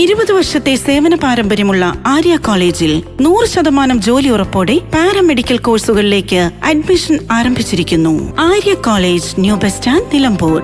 ഇരുപത് വർഷത്തെ സേവന പാരമ്പര്യമുള്ള ആര്യ കോളേജിൽ നൂറ് ശതമാനം ജോലി ഉറപ്പോടെ പാരാമെഡിക്കൽ കോഴ്സുകളിലേക്ക് അഡ്മിഷൻ ആരംഭിച്ചിരിക്കുന്നു. Arya college new bus stand Nilambur.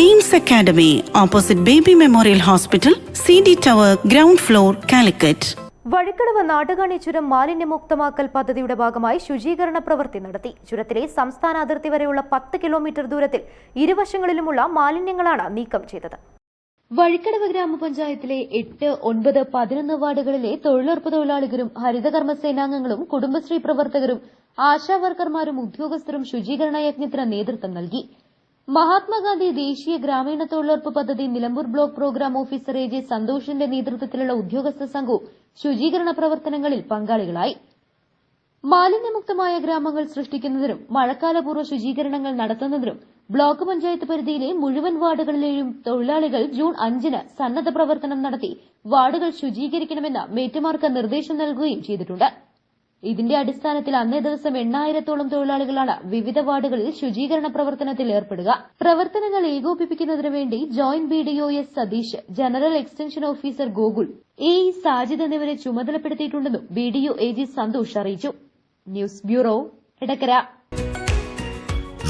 AIMS academy opposite baby memorial hospital C D tower ground floor Calicut. Vazhikkadavu Nadukani ചുരം മാലിന്യമുക്തമാക്കൽ പദ്ധതിയുടെ ഭാഗമായി ശുചീകരണ പ്രവൃത്തി നടത്തി. ചുരത്തിലെ സംസ്ഥാന അതിർത്തി വരെയുള്ള പത്ത് കിലോമീറ്റർ ദൂരത്തിൽ ഇരുവശങ്ങളിലുമുള്ള മാലിന്യങ്ങളാണ് നീക്കം ചെയ്തത്. വഴിക്കടവ് ഗ്രാമപഞ്ചായത്തിലെ എട്ട് ഒൻപത് പതിനൊന്ന് വാർഡുകളിലെ തൊഴിലുറപ്പ് തൊഴിലാളികളും ഹരിതകർമ്മ സേനാംഗങ്ങളും കുടുംബശ്രീ പ്രവർത്തകരും ആശാ വർക്കർമാരും ഉദ്യോഗസ്ഥരും ശുചീകരണ യജ്ഞത്തിന് നേതൃത്വം നൽകി. മഹാത്മാഗാന്ധി ദേശീയ ഗ്രാമീണ തൊഴിലുറപ്പ് പദ്ധതി Nilambur block programme officer A J സന്തോഷിന്റെ നേതൃത്വത്തിലുള്ള ഉദ്യോഗസ്ഥ സംഘവും ശുചീകരണ പ്രവർത്തനങ്ങളിൽ പങ്കാളികളായി. മാലിന്യമുക്തമായ ഗ്രാമങ്ങൾ സൃഷ്ടിക്കുന്നതിനും മഴക്കാലപൂർവ ശുചീകരണങ്ങൾ നടത്തുന്നതിനും ബ്ലോക്ക് പഞ്ചായത്ത് പരിധിയിലെ മുഴുവൻ വാർഡുകളിലെയും തൊഴിലാളികൾ ജൂൺ അഞ്ചിന് സന്നദ്ധ പ്രവർത്തനം നടത്തി വാർഡുകൾ ശുചീകരിക്കണമെന്ന് മേറ്റുമാർക്ക് നിർദ്ദേശം നൽകുകയും ചെയ്തിട്ടുണ്ട്. ഇതിന്റെ അടിസ്ഥാനത്തിൽ അന്നേ ദിവസം എണ്ണായിരത്തോളം തൊഴിലാളികളാണ് വിവിധ വാർഡുകളിൽ ശുചീകരണ പ്രവർത്തനത്തിൽ ഏർപ്പെടുക. പ്രവർത്തനങ്ങൾ ഏകോപിപ്പിക്കുന്നതിനു വേണ്ടി joint B D O S Satheesh general extension officer Gokul A E Sajid എന്നിവരെ ചുമതലപ്പെടുത്തിയിട്ടുണ്ടെന്നും B D O A G Santhosh അറിയിച്ചു. News bureau Edakkara.